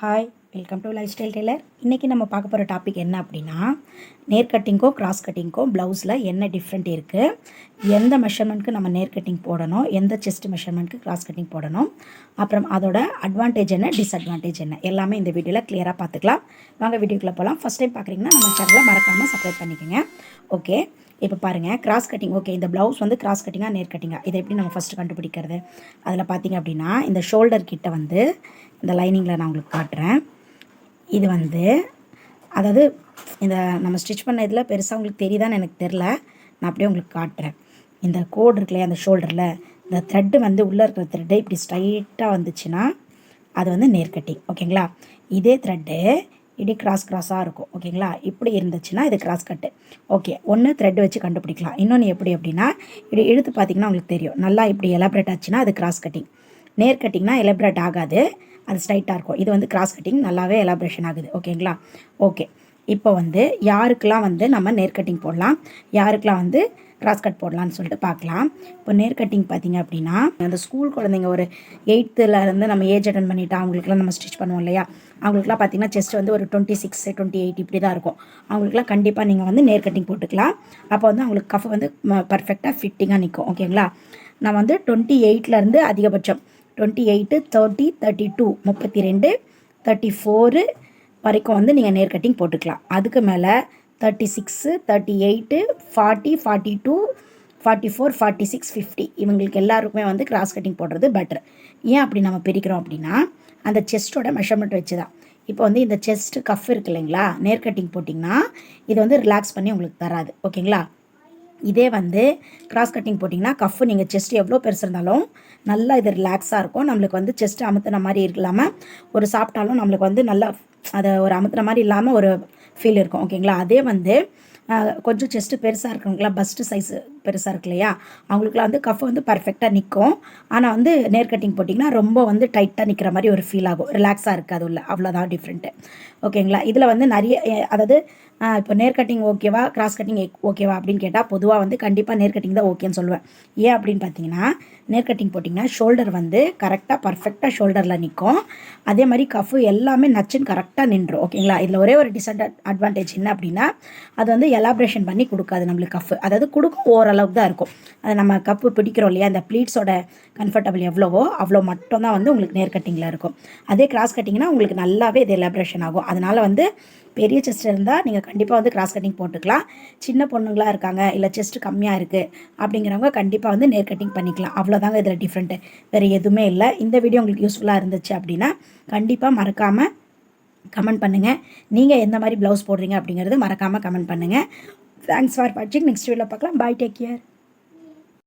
Hi. Welcome to lifestyle tailor இன்றைக்கி நம்ம பார்க்க போகிற டாபிக் என்ன அப்படின்னா நேர் கட்டிங்க்கும் கிராஸ் கட்டிங்க்கும் ப்ளவுஸில் என்ன டிஃப்ரெண்ட் இருக்குது எந்த மெஷர்மெண்ட்க்கு நம்ம நேர் கட்டிங் போடணும்? எந்த செஸ்ட் மெஷர்மெண்ட்க்கு கிராஸ் கட்டிங் போடணும்? அப்புறம் அதோட அட்வான்டேஜ் என்ன டிஸ்அட்வான்டேஜ் என்ன? எல்லாமே இந்த வீடியோவில் கிளியராக பார்த்துக்கலாம். வாங்க வீடியோக்குள்ளே போகலாம் ஃபஸ்ட் டைம் பார்க்குறீங்கன்னா நம்ம சேனலை மறக்காமல் சப்ஸ்கிரைப் பண்ணிக்கோங்க. ஓகே இப்போ பாருங்கள் கிராஸ் கட்டிங் ஓகே இந்த ப்ளவுஸ் வந்து கிராஸ் கட்டிங்காக நேர் கட்டிங்காக இதை எப்படி நம்ம ஃபஸ்ட்டு கண்டுபிடிக்கிறது? அதில் பார்த்தீங்க அப்படின்னா இந்த ஷோல்டர் கிட்ட வந்து இந்த லைனிங்கில் நான் உங்களுக்கு காட்டுறேன். இது வந்து அதாவது இந்த நம்ம ஸ்டிச் பண்ண இதில் பெருசாக உங்களுக்கு தெரியுதான்னு எனக்கு தெரில நான் அப்படியே உங்களுக்கு காட்டுறேன். இந்த கோடு இருக்குல்லையா அந்த ஷோல்டரில் இந்த த்ரெட்டு வந்து உள்ளே இருக்கிற த்ரெட்டு இப்படி ஸ்ட்ரைட்டாக வந்துச்சுன்னா அது வந்து நேர்கட்டிங் ஓகேங்களா? இதே த்ரெட்டு இப்படி கிராஸ் கிராஸாக இருக்கும். ஓகேங்களா? இப்படி இருந்துச்சுன்னா இது கிராஸ் கட்டு ஓகே ஒன்று த்ரெட் வச்சு கண்டுபிடிக்கலாம். இன்னொன்று எப்படி அப்படின்னா இப்படி இழுத்து பார்த்தீங்கன்னா உங்களுக்கு தெரியும். நல்லா இப்படி எலாபரேட் ஆச்சுன்னா அது கிராஸ் கட்டிங் நேர் கட்டிங்னா எலாபரேட் ஆகாது. அது ஸ்ட்ரைட்டாக இருக்கும். இது வந்து கிராஸ் கட்டிங் நல்லாவே எலாப்ரேஷன் ஆகுது. ஓகேங்களா ஓகே இப்போ வந்து யாருக்கெல்லாம் வந்து நம்ம நேர் கட்டிங் போடலாம்? யாருக்கெல்லாம் வந்து கிராஸ் கட் போடலாம்னு சொல்லிட்டு பார்க்கலாம். இப்போ நேர் கட்டிங் பார்த்தீங்க அப்படின்னா அந்த ஸ்கூல் குழந்தைங்க ஒரு எயித்துலேருந்து நம்ம ஏஜ் அட்டன் பண்ணிவிட்டா அவங்களுக்குலாம் நம்ம ஸ்டிச் பண்ணுவோம் இல்லையா? அவங்களுக்குலாம் பார்த்தீங்கன்னா செஸ்ட் வந்து ஒரு டுவெண்ட்டி சிக்ஸ் டுவெண்ட்டி எயிட் இப்படி தான் இருக்கும். அவங்களுக்குலாம் கண்டிப்பாக நீங்கள் வந்து நேர் கட்டிங் போட்டுக்கலாம். அப்போ வந்து அவங்களுக்கு கஃப் வந்து பர்ஃபெக்டாக ஃபிட்டிங்காக நிற்கும் ஓகேங்களா நான் வந்து டுவெண்ட்டி எயிட்லேருந்து அதிகபட்சம் twenty eight thirty thirty two முப்பத்தி ரெண்டு தேர்ட்டி ஃபோரு வரைக்கும் வந்து நீங்கள் நேர் கட்டிங் போட்டுக்கலாம். அதுக்கு மேலே thirty six thirty eight forty forty two forty four forty six fifty இவங்களுக்கு எல்லாருக்குமே வந்து கிராஸ் கட்டிங் போடுறது பெட்டர் ஏன் அப்படி நம்ம பிரிக்கிறோம் அப்படின்னா அந்த செஸ்ட்டோட மெஷர்மெண்ட் வச்சு தான் இப்போ வந்து இந்த செஸ்ட் கஃப் இருக்கு இல்லைங்களா? நேர் கட்டிங் போட்டிங்கன்னா இது வந்து ரிலாக்ஸ் பண்ணி உங்களுக்கு தராது. ஓகேங்களா? இதே வந்து கிராஸ் கட்டிங் போட்டிங்கன்னா கஃப் நீங்கள் செஸ்ட் எவ்வளோ பெருசு இருந்தாலும் நல்லா இது ரிலாக்ஸாக இருக்கும். நம்மளுக்கு வந்து செஸ்ட் அமுத்துன மாதிரி இல்லாமல் ஒரு சாப்பிட்டாலும் நம்மளுக்கு வந்து நல்லா அதை ஒரு அமுத்துன மாதிரி இல்லாமல் ஒரு ஃபீல் இருக்கும். ஓகேங்களா அதே வந்து கொஞ்சம் செஸ்ட்டு பெருசாக இருக்கவங்களா பஸ்ட்டு சைஸு பெருசாக இருக்கு இல்லையா? அவங்களுக்குலாம் வந்து கஃப் வந்து பர்ஃபெக்டாக நிற்கும் ஆனால் வந்து நேர் கட்டிங் போட்டிங்கன்னா ரொம்ப வந்து டைட்டாக நிற்கிற மாதிரி ஒரு ஃபீல் ஆகும். ரிலாக்ஸாக இருக்காது உள்ள. அவ்வளோதான் டிஃப்ரெண்ட்டு ஓகேங்களா இதில் வந்து நிறைய அதாவது இப்போ நேர் கட்டிங் ஓகேவா கிராஸ் கட்டிங் ஓகேவா அப்படின்னு கேட்டால் பொதுவாக வந்து கண்டிப்பாக நேர் கட்டிங் தான் ஓகேன்னு சொல்லுவேன். ஏன் அப்படின்னு பார்த்தீங்கன்னா நேர் கட்டிங் போட்டிங்கன்னா ஷோல்டர் வந்து கரெக்டாக பர்ஃபெக்டாக ஷோல்டரில் நிற்கும் அதே மாதிரி கஃபு எல்லாமே நச்சுன்னு கரெக்டாக நின்றும். ஓகேங்களா இதில் ஒரே ஒரு டிஸ்அட் அட்வான்டேஜ் என்ன அப்படின்னா அது வந்து எலாப்ரேஷன் பண்ணி கொடுக்காது நம்மளுக்கு கஃப் அதாவது கொடுக்கும் அளவுக்கு தான் இருக்கும். அது நம்ம கப்பு பிடிக்கிறோம் இல்லையா அந்த ப்ளீட்ஸோட கம்ஃபர்டபுள் எவ்வளவோ அவ்வளோ மட்டும் தான் வந்து உங்களுக்கு நேர் கட்டிங்கில் இருக்கும். அதே கிராஸ் கட்டிங்னா உங்களுக்கு நல்லாவே இது எலாப்ரேஷன் ஆகும். அதனால் வந்து பெரிய செஸ்ட் இருந்தால் நீங்கள் கண்டிப்பாக வந்து கிராஸ் கட்டிங் போட்டுக்கலாம். சின்ன பொண்ணுங்களாக இருக்காங்க இல்லை செஸ்ட் கம்மியாக இருக்குது அப்படிங்கிறவங்க கண்டிப்பாக வந்து நேர் கட்டிங் பண்ணிக்கலாம். அவ்வளோதாங்க இதில் டிஃப்ரெண்ட்டு வேறு எதுவுமே இல்லை. இந்த வீடியோ உங்களுக்கு யூஸ்ஃபுல்லாக இருந்துச்சு அப்படின்னா கண்டிப்பாக மறக்காமல் கமெண்ட் பண்ணுங்கள் நீங்கள் எந்த மாதிரி ப்ளவுஸ் போடுறீங்க அப்படிங்கிறது மறக்காமல் கமெண்ட் பண்ணுங்கள் தேங்க்ஸ் ஃபார் வாட்சிங் நெக்ஸ்ட் வீடியோவில் பார்க்கலாம். Bye take care